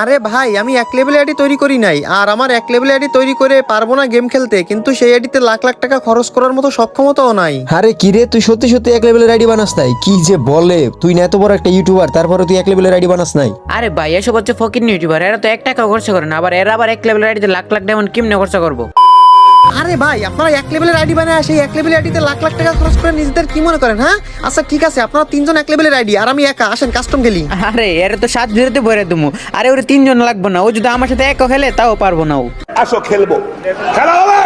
আরে ভাই আমি এক লেভেল আইডি তৈরি করি নাই আর আমার এক লেভেল আইডি তৈরি করে পারব না গেম খেলতে কিন্তু সেই আইডিতে লাখ লাখ টাকা খরচ করার মতো সক্ষমতাও নাই। আরে কি রে তুই সত্যি সত্যি এক লেভেলের আইডি বানাস নাই? কি যে বলে তুই না এত বড় একটা ইউটিউবার তারপরে তুই এক লেভেলের আইডি বানাস নাই? আরে ভাই এসব হচ্ছে ফকির ইউটিউবার এরা তো এক টাকা খরচা করে না আবার এরা আবার এক লেভেলের আইডিতে লাখ লাখ ডায়মন্ড কিমনে খরচা করব? আরে ভাই আপনারা এক লেভেলের আইডি বানায় সেই এক লেভেলের আইডিতে লাখ লাখ টাকা খরচ করে নিজেদের কি মনে করেন হ্যাঁ? আচ্ছা ঠিক আছে আপনারা তিনজন এক লেভেলের আইডি আর আমি একা আসেন কাস্টম খেলি। আরে এর তো সাত জিরোতে ভরে তুমি আরে ওরে তিনজন লাগবে না ও যদি আমার সাথে একও খেলে তাও পারব না ও। আসো খেলব। খেলা হবে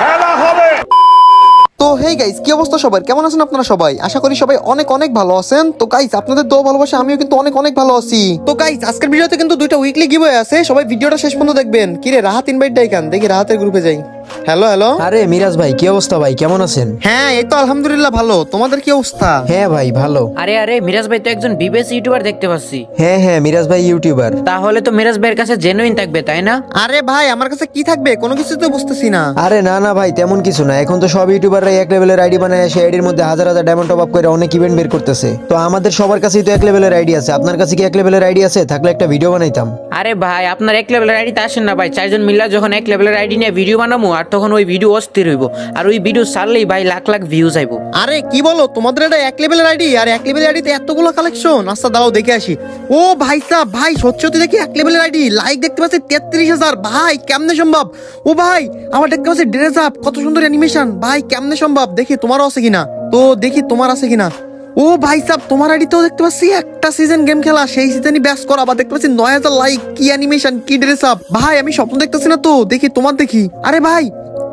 খেলা হবে তো হেই গাইস কি অবস্থা সবার? কেমন আছেন আপনারা সবাই? আশা করি সবাই অনেক অনেক ভালো আছেন। তো গাইস আপনাদের দোয়া ভালোবাসা, আমিও কিন্তু অনেক অনেক ভালো আছি। তো গাইস আজকের ভিডিওতে কিন্তু দুইটা উইকলি গিভওয়ে আছে। সবাই ভিডিওটা শেষ পর্যন্ত দেখবেন। কি রে রাহাত ইনভাইট ডাইকান দেখি রাহাতের গ্রুপে যাই। হ্যালো হ্যালো আরে মিরাজ ভাই কি অবস্থা ভাই? কেমন আছেন? হ্যাঁ এই তো আলহামদুলিল্লাহ ভালো। তোমাদের কি অবস্থা? হ্যাঁ ভাই ভালো। আরে আরে মিরাজ ভাই তো একজন বিবেস ইউটিউবার দেখতে পাচ্ছি। হ্যাঁ হ্যাঁ মিরাজ ভাই ইউটিউবার। তাহলে তো মিরাজ ভাইয়ের কাছে জেনুইন থাকবে তাই না? আরে ভাই আমার কাছে কি থাকবে? কোনো কিছু তো বুঝতেছি না। আরে না না ভাই তেমন কিছু না। এখন তো সব ইউটিউবাররা এক লেভেলের আইডি বানায় সেই আইডির মধ্যে হাজার হাজার ডায়মন্ড টপ আপ করে অনেক ইভেন্ট বের করতেছে। তো আমাদের সবার কাছেই তো এক লেভেলের আইডি আছে। আপনার কাছে কি এক লেভেলের আইডি আছে? থাকলে একটা ভিডিও বানাইতাম। আরে ভাই আপনার এক লেভেলের আইডিতে আসেন না ভাই। চারজন মিল্লা যখন এক লেভেলের আইডি নিয়ে ভিডিও বানাবো আর তখন ওই ভিডিও অস্থির হইব। আর ওই ভিডিও ছাড়লেই ভাই লাখ লাখ ভিউজ আইব। আরে, কি বলো? তোমাদের এটা এক লেভেলের আইডি আর এক লেভেলের আইডিতে এতগুলো কালেকশন আচ্ছা দাঁড়াও, দেখে আসি। ও ভাই সাহ, ভাই, সত্যি সত্যি দেখি এক লেভেলের আইডি লাইক দেখতে পাচ্ছি তেত্রিশ হাজার। ভাই, কেমনে সম্ভব? ও ভাই, আমার দেখতে পাচ্ছি ড্রেস আপ কত সুন্দর অ্যানিমেশন ভাই, কেমনে সম্ভব? দেখি, তোমারও আছে কিনা? তো দেখি, তোমার আছে কিনা? ও ভাই সাহ তোমার আইডিতেও দেখতে পাচ্ছি, একটা সিজন গেম খেলা, সেই সিজনই ব্যাস করা বা দেখতে পাচ্ছি নয় হাজার লাইক কি অ্যানিমেশন কি ড্রেস আপ ভাই, আমি স্বপ্ন দেখতেছি না তো, দেখি তোমার দেখি। আরে ভাই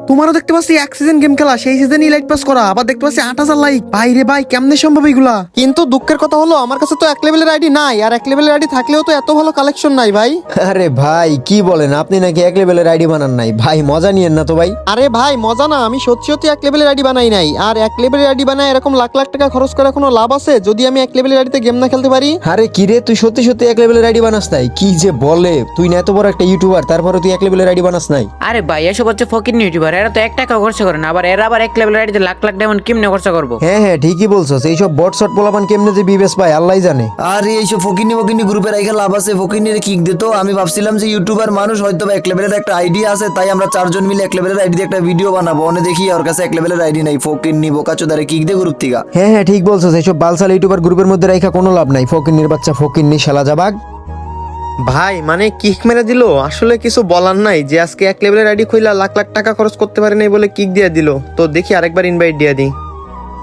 তোমারও দেখতে পাচ্ছি এক সিজন গেম খেলা সেই সিজনই লাইট পাস করা আবার দেখতে পাচ্ছি আট হাজার লাইক ভাই রে ভাই কেমনে সম্ভব এগুলা? কিন্তু দুঃখের কথা হলো আমার কাছে তো এক লেভেলের আইডি নাই আর এক লেভেলের আইডি থাকলেও তো এত ভালো কালেকশন নাই ভাই। আরে ভাই কি বলেন আপনি নাকি এক লেভেলের আইডি বানান নাই? ভাই মজা নিয়েন না তো ভাই। আরে ভাই মজা না আমি সত্যি সত্যি এক লেভেলের আইডি বানাই নাই আর এক লেভেলের আইডি বানায় এরকম লাখ লাখ টাকা খরচ করে কোনো লাভ আছে? যদি আমি এক লেভেলের আইডিতে গেম না খেলতে পারি? আরে কি রে তুই সত্যি সত্যি এক লেভেলের আইডি বানাস নাই? কি যে বলে তুই না এত বড় একটা ইউটিউবার তারপরে তুই এক লেভেলের আইডি বানাস নাই? আরে ভাই এসব হচ্ছে ফকির ইউটিউবার এরা তো এক টাকা খরচা করে না আবার এরা আবার এক লেভেলের আইডিতে লাখ লাখ ডায়মন্ড কেমনে খরচা করব? হ্যাঁ হ্যাঁ ঠিকই বলছস। এইসব বট শট পোলাপান কেমনে যে বিবেশ পায় আল্লাহ জানে। আর এইসব ফকিনি ফকিনি গ্রুপে রেখে লাভ আছে ফকিনির কিক দিত আমি ভাবছিলাম যে ইউটিউবার মানুষ হয়তো বা এক লেভেলের একটা আইডিয়া আছে তাই আমরা চারজন মিলে এক লেভেলের আইডি একটা ভিডিও বানাবো। অনে দেখি ওর কাছে এক লেভেলের আইডি নাই। ফকিনি বোকাচোদারে কিক দিয়ে গ্রুপ থেকে। হ্যাঁ হ্যাঁ ঠিক বলছস। এইসব বালসাল ইউটিউবার গ্রুপের মধ্যে রাইখা কোনো লাভ নাই। ফকিন্নির বাচ্চা ফকিন্নি শালা যাবাগ ভাই মানে কিক মেরে দিল? আসলে কিছু বলার নাই যে আজকে এক লেভেলের আইডি খুইলা লাখ লাখ টাকা খরচ করতে পারে নাই বলে কিক দিয়ে দিল। তো দেখি আরেকবার ইনভাইট দিয়ে দিই।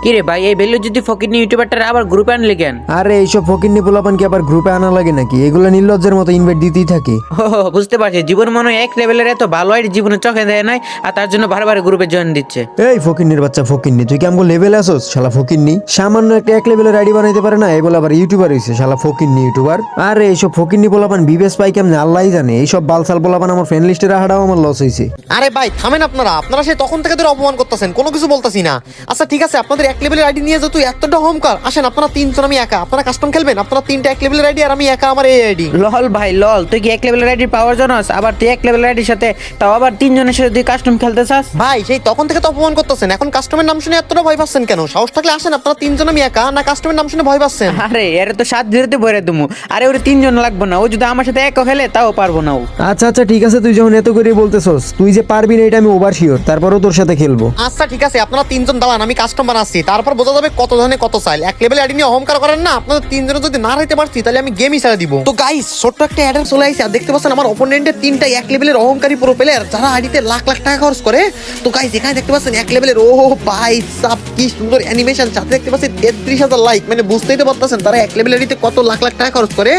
কিরে ভাই এই ভ্যালু যদি ফকির ইউটিউবারটা আবার গ্রুপে আনলে কেন? আরে এইসব ফকিন্নি পোলাপান কি আবার গ্রুপে আনা লাগে নাকি? এগুলো নির্লজ্জের মতো ইনভাইট দিতেই থাকে। ও বুঝতে পারছি। জীবন মনে হয় এক লেভেলের এত ভালো আইডি জীবনে চোখে দেয় নাই আর তার জন্য বারবার গ্রুপে জয়েন দিচ্ছে। এই ফকিন্নির বাচ্চা ফকিন্নি তুই কি আমাকে লেভেল আসোস শালা ফকিন্নি সামান্য একটা এক লেভেলের আইডি বানাইতে পারে না? এই বলে আবার ইউটিউবার হয়েছে শালা ফকিন্নি ইউটিউবার। আরে এইসব ফকিন্নি পোলাপান বিবেশ পাই কেমনে? আল্লাহই জানে এইসব বালসাল পোলাপান আমার ফ্রেন্ড লিস্টে রাখাটাও আমার লস হয়েছে আরে ভাই থামেন আপনারা। আপনারা সেই তখন থেকে ধরে অপমান করতেছেন কোনো কিছু বলতেছি না। আচ্ছা ঠিক আছে আপনাদের এক লেভেলের আইডি নিয়ে যেহেতু এতটা অহংকার। আসেন আপনারা তিনজন আমি একা। আপনারা কাস্টম খেলবেন? আপনারা তিনটা এক লেভেলের আইডি আর আমি একা আমার এই আইডি লল ভাই লল তুই কি এক লেভেলের আইডি পাওয়ার জানাস আবার তুই এক লেভেলের আইডির সাথে তাও আবার তিনজনের সাথে তুই কাস্টম খেলতে চাস? ভাই সেই তখন থেকে তো অপমান করতেছেন। এখন কাস্টমের নাম শুনে এতটা ভয় পাচ্ছেন কেন? সাহস থাকলে আসেন আপনারা তিনজন আমি একা না কাস্টমের নাম শুনে ভয় পাচ্ছেন? আরে এর তো সাত জিরোতে ভরে দুমু। আরে ওরে তিনজন লাগবে না। ও যদি আমার সাথে এক খেলে তাও পারব না ও। আচ্ছা আচ্ছা ঠিক আছে তুই যখন এত করে বলতেছস তুই যে পারবি না এটা আমি ওভার শিওর তারপরেও তোর সাথে খেলব। আচ্ছা ঠিক আছে আপনারা তিনজন দাঁড়ান আমি কাস্টম বানাচ্ছি তারপর বোঝা যাবে কত ধরনের কত চাইল এক লেভেল আইডি নিয়ে অহংকার করেন না, আপনাদের তিনজনে যদি না হইতে পারছি, তাহলে আমি গেমই ছেড়ে দিব। তো গাইস ছোট্ট একটা অ্যাডার চলে আসছে আর দেখতে পাচ্ছেন আমার অপোনেন্টের তিনটা এক লেভেলের অহংকারী পুরো প্লেয়ার যারা আইডিতে লাখ লাখ টাকা খরচ করে। তো গাইস এখানে দেখতে পাচ্ছেন এক লেভেলের ও ভাই সাব কি সুন্দর অ্যানিমেশন সাথে দেখতে পাচ্ছেন তেত্রিশ হাজার লাইক মানে বুঝতেই তো পারতেছেন তারা এক লেভেল আইডিতে কত লাখ লাখ টাকা খরচ করে।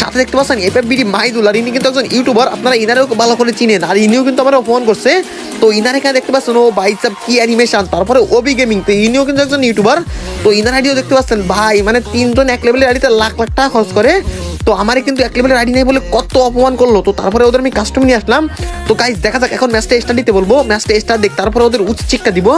সাথে দেখতে পাচ্ছেন এফএফ বিডি মাইদুল, আর ইনি কিন্তু একজন ইউটিউবার আপনারা ইনারেও ভালো করে চিনেন, আর ইনিও কিন্তু আমার অপমান করছে। তো ইনার এখানে দেখতে পাচ্ছেন ও ভাই সাব কি অ্যানিমেশন তারপরে ওবি গেমিং তো ইনিও কিন্তু একজন ইউটিউবার তো ইনার আইডিও দেখতে পাচ্ছেন। ভাই মানে তিনজন এক লেভেলের আইডিতে লাখ লাখ টাকা খরচ করে। তো আমারই কিন্তু এক লেভেলের আইডি নেই বলে কত অপমান করল? তো তারপরে ওদের আমি কাস্টম নিয়ে আসলাম। তো গাইজ দেখা যাক, এখন ম্যাচটা স্টার্ট দিতে বলব। ম্যাচটা স্টার্ট দেখ, তারপরে ওদের উচিত চিকটা দিব।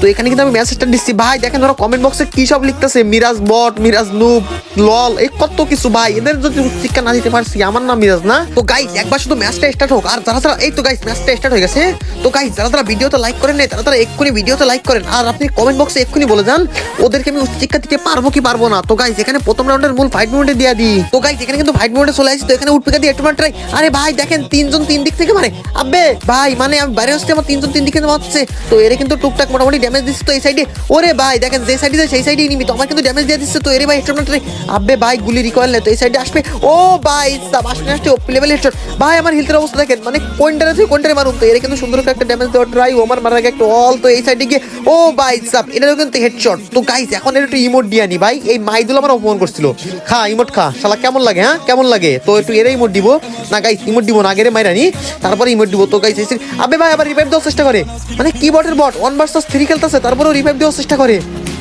তো এখানে কিন্তু আমি ম্যাচ স্টার্ট দিচ্ছি। ভাই, দেখেন ওরা কমেন্ট বক্সে কি সব লিখতেছে? Miraj bot, Miraj noob, lol, এই কত কিছু, ভাই। এদের যদি উচিত শিক্ষা না দিতে পারছি, আমার নাম মিরাজ না। তো গাইজ একবার শুধু ম্যাচটা স্টার্ট হোক। আর যারা যারা, এই তো গাইজ ম্যাচটা স্টার্ট হয়ে গেছে। তো গাইজ যারা যারা ভিডিওতে লাইক করেন নাই, তারা তারা এক্ষুনি ভিডিওতে লাইক করেন। আর আপনি কমেন্ট বক্সে এক্ষুনি বলে যান, ওদেরকে আমি উচিত শিক্ষা দিতে পারব কি পারব না? তো গাইজ এখানে প্রথম রাউন্ডের মূল ফাইভ মিনিটে দিয়ে দিই। তো গাইজ এখানে কিন্তু ফাইট মোডে চলে আসছি, তো এখানে উঠপিকা দিয়ে একটু ট্রাই আরে ভাই, দেখেন তিনজন তিন দিক থেকে মারে আব্বে, ভাই মানে আমি বাইরে আসতে আমার তিনজন তিন দিকে মারছে। তো এর কিন্তু টুকটাক মোটামুটি ড্যামেজ দিচ্ছে, তো এই সাইডে ওরে ভাই, দেখেন যে সাইডে সেই সাইডেই নিবি, তো আমার কিন্তু ড্যামেজ দিয়ে দিচ্ছে, তো এরে ভাই হেডশট ট্রাই আব্বে, ভাই, গুলি রিকয়েল নেই তো এই সাইডে আসবে। ও ভাই, সাব, আসতে আসতে ওপি লেভেল হেডশট ভাই, আমার হেলথের অবস্থা দেখেন মানে কোনটারে থেকে কোনটারে মারুন, তো এর কিন্তু সুন্দর করে একটা ড্যামেজ দেওয়া ট্রাই ও আমার মারার আগে একটা অল তো এই সাইডে গিয়ে, ও ভাই, সাব, এটারও কিন্তু হেডশট তো গাইস এখন একটু ইমোট দিয়ে আনি, ভাই, এই মাইদুল আমার অপমান করছিল। খা ইমোট খা, শালা, কেমন লাগে? হ্যাঁ? কেমন লাগে? তো একটু এর ইমোট দিব। না গাইস ইমোট দিব না আগে মাইরা নি। তারপরে ইমোট দিব। তো গাইস এসে আবে ভাই, আবার রিভাইভ দেওয়ার চেষ্টা করে। মানে কি বটের বট ওয়ান ভার্সেস থ্রি খেলতেছে, তারপরেও রিভাইভ দেওয়ার চেষ্টা করে।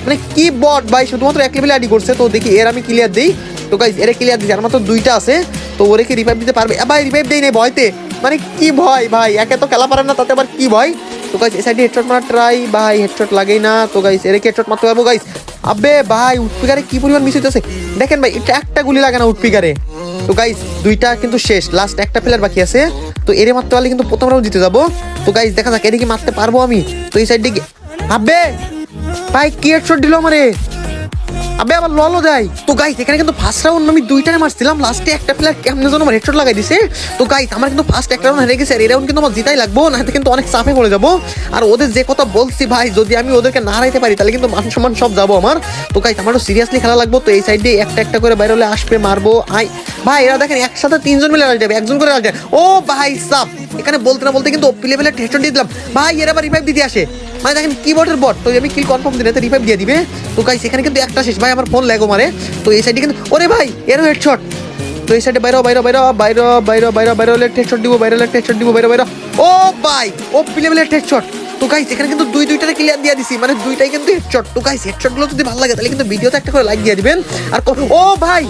মানে কি বট ভাই, শুধুমাত্র এক লেভেলে আইডি করছে। তো দেখি, এর আমি ক্লিয়ার দিই। তো গাইস এর ক্লিয়ার দিই আর মাত্র দুইটা আছে। তো ওরে কি রিভাইভ দিতে পারবে। ভাই রিভাইভ দেই নাই ভয়তে। মানে কি ভয় ভাই? একে তো খেলা পারে না, তাতে আবার কি ভয়? তো গাইস এই সাইডে হেডশট মারা ট্রাই ভাই হেডশট লাগেই না। তো গাইস এর হেডশট মারতে পারব গাইস আবে ভাই উঠপিকারে কি পরিমাণ মিস হইতেছে? দেখেন ভাই, এটা একটা গুলি লাগে না উটপিকারে তো গাইস দুইটা কিন্তু শেষ লাস্ট একটা প্লেয়ার বাকি আছে। তো এরে মারতে পারলে কিন্তু প্রথম রাউন্ড জিতে যাব। তো গাইস দেখা যাক, এদিকে মারতে পারব আমি? তো এই সাইডে আবে! ভাই, কি হেডশট দিল আমারে? আবে আবার ললো দেয়। তো গাইস এখানে কিন্তু ফার্স্ট রাউন্ড আমি দুইটারে মারছিলাম লাস্টে একটা প্লেয়ার কেমনে যেন আমার হেডশট লাগাই দিছে। তো গাইস আমার কিন্তু ফার্স্ট একটা রাউন্ড হেরে গেছে, আর এই রাউন্ড কিন্তু আমার জিতাই লাগবো না কিন্তু অনেক চাপে পড়ে যাব। আর ওদের যে কথা বলছি ভাই, যদি আমি ওদেরকে না হারাইতে পারি, তাহলে কিন্তু মান সম্মান সব যাব আমার। তো গাইস আমারও সিরিয়াসলি খেলা লাগবো, তো এই সাইডে একটা একটা করে বাইরে হলে আসবে, মারবো, আই ভাই, এরা দেখেন একসাথে তিনজন মিলে রাজ যাবে, একজন করে রাজ ও ভাই, সাপ! এখানে বলতে না বলতে কিন্তু ওপি লেভেলের হেডশট দিয়ে দিলাম। ভাই, এরা আবার রিভাইভ দিতে আসে। মানে দেখেন কিবোর্ডের বট তো আমি কিল কনফার্ম দিলে রিভাইভ দিয়ে দিবে। তো গাইস এখানে কিন্তু একটা শেষ। ভাই, আমার ফোন লাগো মারে। তো এই সাইডে কিন্তু ওরে ভাই, এরও হেডশট তো এই সাইডে বাইরে বাইরে বাইরে বাইরে বাইরে বাইরে বাইরে হলে হেডশট দিব, বাইরে হলে হেডশট দিব, বাইরে বাইরে। ও ভাই ও লেভেলের হেডশট তো গাইস এখানে কিন্তু দুই, দুইটারে ক্লিয়ার দিয়ে দিছি। মানে দুইটাই কিন্তু হেডশট তো গাইস হেডশটগুলো যদি ভালো লাগে, তাহলে কিন্তু ভিডিওতে একটা করে লাইক দিয়ে দিবেন। আর ও ভাই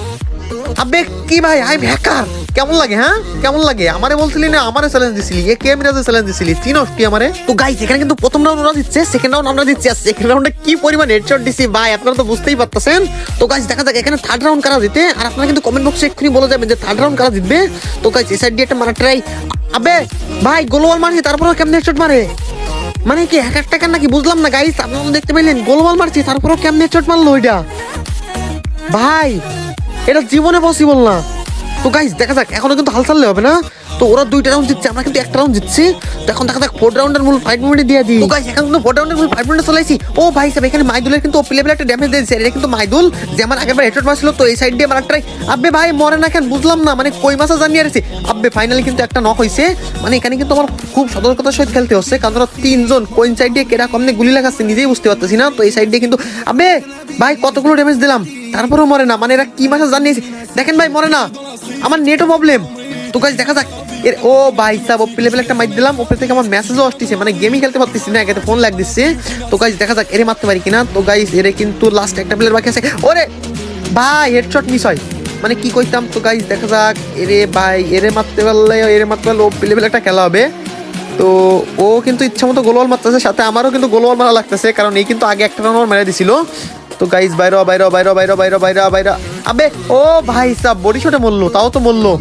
আবে কি ভাই, আই হ্যাকার কেমন লাগে হ্যাঁ? কেমন লাগে? আমারে বলছিলি না, আমারে চ্যালেঞ্জ দিছিলি। এ কে মিরাজে চ্যালেঞ্জ দিছিলি? চিনোস তুই আমারে। তো গাইস এখানে কিন্তু প্রথম রাউন্ড ওরা দিচ্ছে সেকেন্ড রাউন্ড আমরা দিচ্ছি, আর সেকেন্ড রাউন্ডে কি পরিমাণ হেডশট দিছি ভাই, আপনারা তো বুঝতেই পারতেছেন। তো গাইস দেখা যাক, এখানে থার্ড রাউন্ড কারা জিতে? আর আপনারা কিন্তু কমেন্ট বক্সে এক্ষুনি বলে যাবেন যে থার্ড রাউন্ড কারা জিতবে। তো গাইস এই সাইড দিয়ে একটা মারা ট্রাই আবে ভাই, গোলওয়াল মারছি, তারপরেও কেমনে হেডশট মারে? মানে কি হ্যাকার টাকার নাকি? বুঝলাম না গাইস আপনারা দেখতে পাইলেন গোলওয়াল মারছি, তারপরেও কেমনে হেডশট মারলো ওইটা? ভাই এটা জীবনে পসিবল না। তো গাইস দেখা যাক, এখনও কিন্তু হাল ছাড়লে হবে না। তো ওরা দুইটা রাউন্ড জিতছে, আমরা কিন্তু একটা রাউন্ড জিতছি। তো এখন দেখা যাক ফোর্থ রাউন্ডের মূল ফাইভ মিনিটে দিয়ে দিই। তো গাইস এখন কিন্তু ফোর্থ রাউন্ডের মূল ফাইভ মিনিটে চলেছি ও ভাই, সাহেব, এখানে মাইদুলের কিন্তু ওপি লেভেলে একটা ড্যামেজ দিয়েছে। এটা কিন্তু মাইদুল, যে আমার আগের বার হেডশট মারছিল, তো এই সাইড দিয়ে মারার ট্রাই আব্বে ভাই, মরে না কেন? বুঝলাম না মানে কই মাসা জানিয়ে আসছে আব্বে ফাইনালি কিন্তু একটা নক হয়েছে মানে এখানে কিন্তু আমার খুব সতর্কতার সহিত খেলতে হচ্ছে, কারণ ওরা তিনজন কোন সাইড দিয়ে কেটা কমনে গুলি লাগাচ্ছে নিজেই বুঝতে পারতেছি না। তো এই সাইড দিয়ে কিন্তু আবে ভাই, কতগুলো ড্যামেজ দিলাম? তারপরেও মরে না। মানে এরা কি মাসা জানিয়েছে? দেখেন ভাই, মরে না। আমার নেটও প্রবলেম তো গাইস দেখা যাক। এর ও ভাই সাহেব ওপি লেভেল একটা মাইক দিলাম। ওপরে থেকে আমার মেসেজও আসতেছে। মানে গেমই খেলতে পারতেছি না, একে ফোন লাগ দিচ্ছে। তো গাইস দেখা যাক, এরে মারতে পারি কিনা। তো গাইস এরে কিন্তু লাস্ট একটা প্লেয়ার বাকি আছে। ওরে! ভাই হেডশট মিস হয়। মানে কি কইতাম? তো গাইস দেখা যাক। এরে ভাই, এরে মারতে পারলে, এরে মারতে পারলে ওপি প্লে একটা খেলা হবে। তো ও কিন্তু ইচ্ছা মতো গোলওয়াল মারতেছে। সাথে আমারও কিন্তু গোলওয়াল মারা লাগতেছে। কারণ এই কিন্তু আগে একটা রাউন্ড মেরে দিছিল। তো গাইজ বাইরে বাইরে বাইরে বাইরে বাইরে বাইরে বাইরে আবে, ও ভাই, সাব বডি ছোটে মরলো, তাও তো মরলো।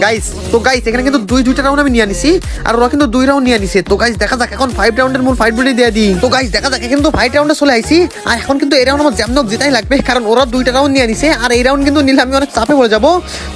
গাইস তো গাইস এখানে কিন্তু দুই দুইটা রাউন্ড আমি নিয়ে নিছি আর ওরা কিন্তু দুই রাউন্ড নিয়ে নিছে তো গাইস দেখা যাক, এখন ফাইভ রাউন্ডের মূল ফাইট বডি দিয়ে দিই। তো গাইস দেখা যাক কিন্তু ফাইভ রাউন্ডে চলে আইছি, আর এখন কিন্তু এই রাউন্ড আমার জ্যামনক জেতাই লাগবে, কারণ ওরা দুইটা রাউন্ড নিয়ে নিছে আর এই রাউন্ড কিন্তু নিলে আমি অনেক চাপে পড়ে যাব।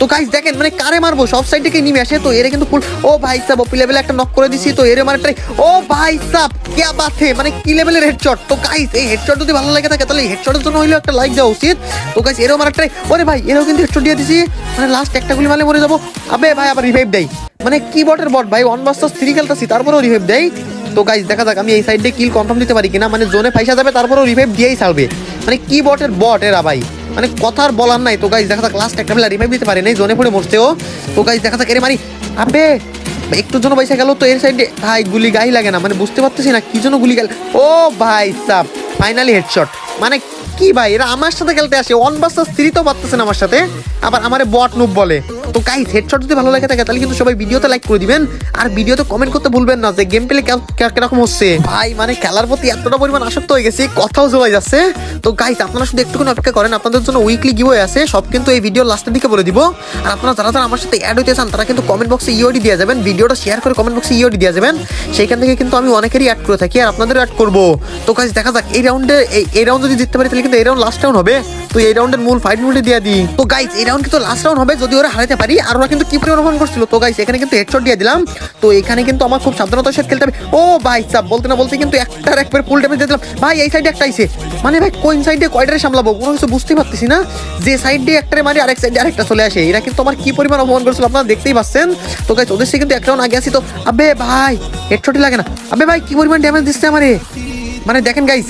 তো গাইস দেখেন মানে কারে মারবো? সব সাইড থেকে নিমে আসে, তো এর কিন্তু ফুল ও ভাই সাহ ওপি লেভেলে একটা নক করে দিছি, তো এর মানে ট্রাই ও ভাই সাহ কে হে? মানে কি লেভেলের হেডশট তো গাইস এই হেডশট যদি ভালো লাগে থাকে, তাহলে হেডশটের জন্য হইলেও একটা লাইক দেওয়া উচিত। তো গাইস এরও মারা ট্রাই ওরে ভাই, এরও কিন্তু হেডশট দিয়ে দিছি মানে লাস্ট একটা গুলি মারলে মরে যাব। আবে ভাই, আবার রিভাইভ দেয় মানে কি বটের বট ভাই ওয়ান ভার্সেস থ্রি খেলতেছি, তারপরেও রিভাইভ দেয় তো গাইস দেখা যাক, আমি এই সাইড কিল কনফার্ম দিতে পারি কিনা। মানে জোনে ফাইসা যাবে, তারপরেও রিভাইভ দিয়েই ছাড়বে। মানে কি বটের বট এরা ভাই। মানে কথার বলার নাই। তো গাইস দেখা যাক লাস্ট একটা বেলা রিভাইভ দিতে পারে নাই জোনে পড়ে মরছেও তো গাইস দেখা যাক, এর মারি। আবে, একটু জন্য পয়সা গেল তো এর সাইডে ভাই গুলি গাই লাগে না। মানে বুঝতে পারতেছি না, কি জন্য গুলি গেল ও ভাই সাব ফাইনালি হেডশট মানে কি ভাই, এরা আমার সাথে খেলতে আসে। ওয়ান ভার্সেস থ্রি তো পারতেছে না আমার সাথে। আবার আমারে বট নুব বলে। তো গাইস হেডশট যদি ভালো লাগে থাকে, তাহলে কিন্তু সবাই ভিডিওতে লাইক করে দিবেন। আর ভিডিওতে কমেন্ট করতে ভুলবেন না যে গেম প্লে কীরকম হচ্ছে। ভাই মানে খেলার প্রতি এতটা পরিমাণ আসক্ত হয়ে গেছে, কথাও জোগাই যাচ্ছে। তো গাইস আপনারা শুধু একটুখানি অপেক্ষা করেন, আপনাদের জন্য উইকলি গিভওয়ে আছে, সব কিন্তু এই ভিডিও লাস্টের দিকে বলে দিব। আর আপনারা যারা যারা আমার সাথে অ্যাড হইতে চান, তারা কিন্তু কমেন্ট বক্সে ইওডি দিয়ে যাবেন ভিডিওটা শেয়ার করে কমেন্ট বক্সে ইওডি দিয়ে যাবেন। সেইখান থেকে কিন্তু আমি অনেকেরই অ্যাড করে থাকি, আর আপনাদের অ্যাড করব। তো গাইস দেখা যাক, এই রাউন্ডে এই রাউন্ড যদি জিততে পারি, তাহলে কিন্তু এই রাউন্ড লাস্ট রাউন্ড হবে। তো এই রাউন্ডের মূল ফাইট মিনিটে দিয়ে দিই। তো গাইস এই রাউন্ড কিন্তু লাস্ট রাউন্ড হবে, যদি ওরা হারাতে পারি, আর ওরা কিন্তু কি পরিমাণ অপমান করছিল? তো গাইস এখানে কিন্তু হেডশট দিয়ে দিলাম। তো এখানে কিন্তু আমার খুব সাবধানতার সাথে খেলতে হবে। ও ভাই সাব, বলতে না বলতে কিন্তু একটার একবার ফুল ড্যামেজ দিয়ে দিলাম। ভাই, এই সাইডে একটা আইছে। মানে ভাই, কোন সাইডে কয়টারে সামলাবো? কোনো কিছু বুঝতে পারতেছি না। যে সাইড দিয়ে একটারে মারি, আরেক সাইডে আরেকটা চলে আসে। এরা কিন্তু আমার কি পরিমাণ অপমান করছিল আপনারা দেখতেই পাচ্ছেন। তো গাইস ওদের থেকে কিন্তু একটা রাউন্ড আগে আসি তো, আবে ভাই হেডশটই লাগে না। আবে ভাই, কি পরিমাণ ড্যামেজ দিচ্ছে আমারে? মানে দেখেন গাইস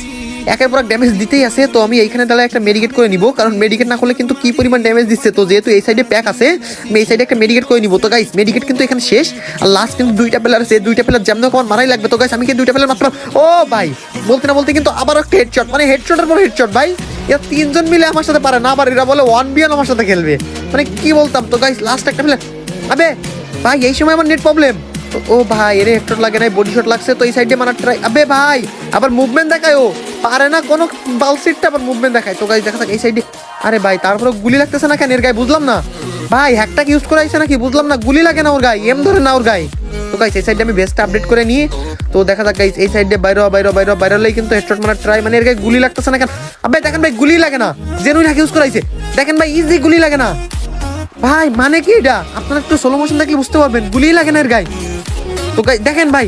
একের পর ড্যামেজ দিতেই আছে, তো আমি এইখানে তাহলে একটা মেডিকেট করে নিব। কারণ মেডিকেট না করলে কিন্তু কি পরিমাণ ড্যামেজ দিচ্ছে? তো যেহেতু এই সাইডে প্যাক আছে, আমি এই সাইডে একটা মেডিকেট করে নিব। তো গাইস মেডিকেট কিন্তু এখানে শেষ। আর লাস্ট কিন্তু দুইটা প্লেয়ার আছে। দুইটা প্লেয়ার যেমন আমার মারাই লাগবে। তো গাইস আমি কি দুইটা প্লেয়ার মাত্র ও ভাই, বলতে না বলতে কিন্তু আবার একটা হেডশট মানে হেডশটের পর হেডশট ভাই। এরা তিনজন মিলে আমার সাথে পারে না, আবার এরা বলে ওয়ান বিয়ন আমার সাথে খেলবে। মানে কি বলতাম? তো গাইস লাস্ট একটা প্লেয়ার আবে, ভাই, এই সময় আমার নেট প্রবলেম ও ভাই, এর হেডশট লাগে নাই বডি শট লাগছে, তো এই সাইডে মারার ট্রাই আবে ভাই, আবার মুভমেন্ট দেখায় ও পারে না কোনো বালসিটটা আবার মুভমেন্ট দেখায়। তো গাইস দেখা যাক, এই সাইডে আরে ভাই তারপরে গুলি লাগতেছে না কেন? এর গায়ে বুঝলাম না। ভাই হ্যাকটা ইউজ করে আইছে নাকি? বুঝলাম না, গুলি লাগে না ওর গায়ে এম ধরে না ওর গায়ে। তো গাইস এই সাইডে আমি বেস্ট আপডেট করে নিয়ে তো দেখা যাক গাইস এই সাইডে বাইরে বাইরে বাইরে বাইরে হলেই কিন্তু হেডশট মারার ট্রাই মানে এর গায়ে গুলি লাগতেছে না কেন? আবে, দেখেন ভাই, গুলি লাগে না। জেনুইন হ্যাক ইউজ করাইছে দেখেন ভাই ইজি গুলি লাগে না। ভাই মানে কি এটা? আপনারা একটু সোলো মোশন দেখলে বুঝতে পারবেন। গুলি লাগে না এর গায়ে। তো গাই দেখেন ভাই।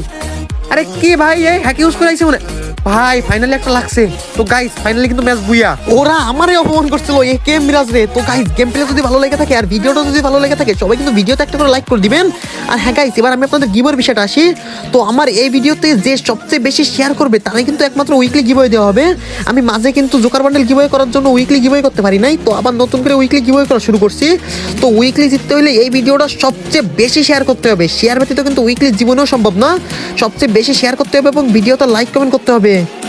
আরে কি ভাই এই? হ্যাক ইউজ করাইছে মনে ভাই ফাইনালি একটা লাগছে। তো গাইস ফাইনালি কিন্তু ম্যাচ বুইয়া। ওরা আমারে অপমান করছিল, এই গেম মিরাজ রে? তো গাইস গেম প্লে যদি ভালো লেগে থাকে আর ভিডিওটা যদি ভালো লেগে থাকে, সবাই কিন্তু ভিডিওতে একটা করে লাইক করে দিবেন। আর হ্যাঁ গাইস এবার আমি আপনাদের গিভের বিষয়টা আসি। তো আমার এই ভিডিওতে যে সবচেয়ে বেশি শেয়ার করবে, তারাই কিন্তু একমাত্র উইকলি গিভওয়ে দেওয়া হবে। আমি মাঝে কিন্তু জোকার বান্ডেল গিভওয়ে করার জন্য উইকলি গিভওয়ে করতে পারি নাই। তো আবার নতুন করে উইকলি গিভওয়ে করা শুরু করছি। তো উইকলি জিততে হলে এই ভিডিওটা সবচেয়ে বেশি শেয়ার করতে হবে। শেয়ার ব্যতীত কিন্তু উইকলি জীবনেও সম্ভব না। সবচেয়ে বেশি শেয়ার করতে হবে এবং ভিডিওটা লাইক কমেন্ট করতে হবে। Chile.